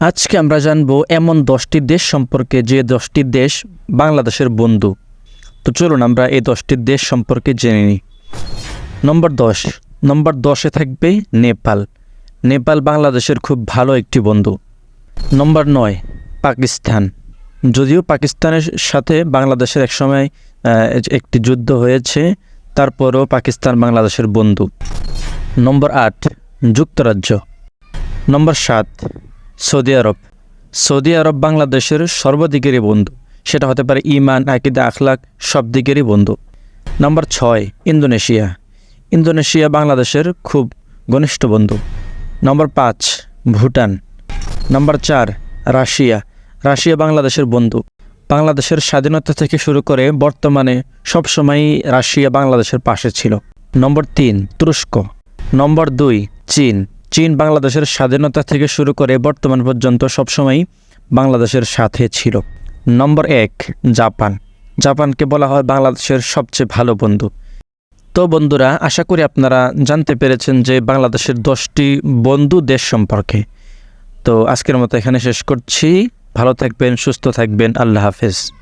আজকে আমরা জানব এমন দশটি দেশ সম্পর্কে যে দশটি দেশ বাংলাদেশের বন্ধু। তো চলুন আমরা এই দশটি দেশ সম্পর্কে জেনে নিই। নম্বর দশ। নম্বর দশে থাকবে নেপাল। নেপাল বাংলাদেশের খুব ভালো একটি বন্ধু। নম্বর নয়, পাকিস্তান। যদিও পাকিস্তানের সাথে বাংলাদেশের একসময় একটি যুদ্ধ হয়েছে, তারপরেও পাকিস্তান বাংলাদেশের বন্ধু। নম্বর আট, যুক্তরাজ্য। নম্বর সাত সৌদি আরব। সৌদি আরব বাংলাদেশের সর্বদিকেরই বন্ধু। সেটা হতে পারে ইমান আকিদা, আখলাক সব দিকেরই বন্ধু। নম্বর ছয়, ইন্দোনেশিয়া। ইন্দোনেশিয়া বাংলাদেশের খুব ঘনিষ্ঠ বন্ধু। নম্বর পাঁচ, ভুটান। নম্বর চার, রাশিয়া। রাশিয়া বাংলাদেশের বন্ধু। বাংলাদেশের স্বাধীনতা থেকে শুরু করে বর্তমানে সবসময়ই রাশিয়া বাংলাদেশের পাশে ছিল। নম্বর তিন, তুরস্ক। নম্বর দুই, চীন। চীন বাংলাদেশের স্বাধীনতা থেকে শুরু করে বর্তমান পর্যন্ত সবসময়ই বাংলাদেশের সাথে ছিল। নম্বর এক, জাপান। জাপানকে বলা হয় বাংলাদেশের সবচেয়ে ভালো বন্ধু। তো বন্ধুরা, আশা করি আপনারা জানতে পেরেছেন যে বাংলাদেশের দশটি বন্ধু দেশ সম্পর্কে। তো আজকের মতো এখানে শেষ করছি। ভালো থাকবেন, সুস্থ থাকবেন। আল্লাহ হাফেজ।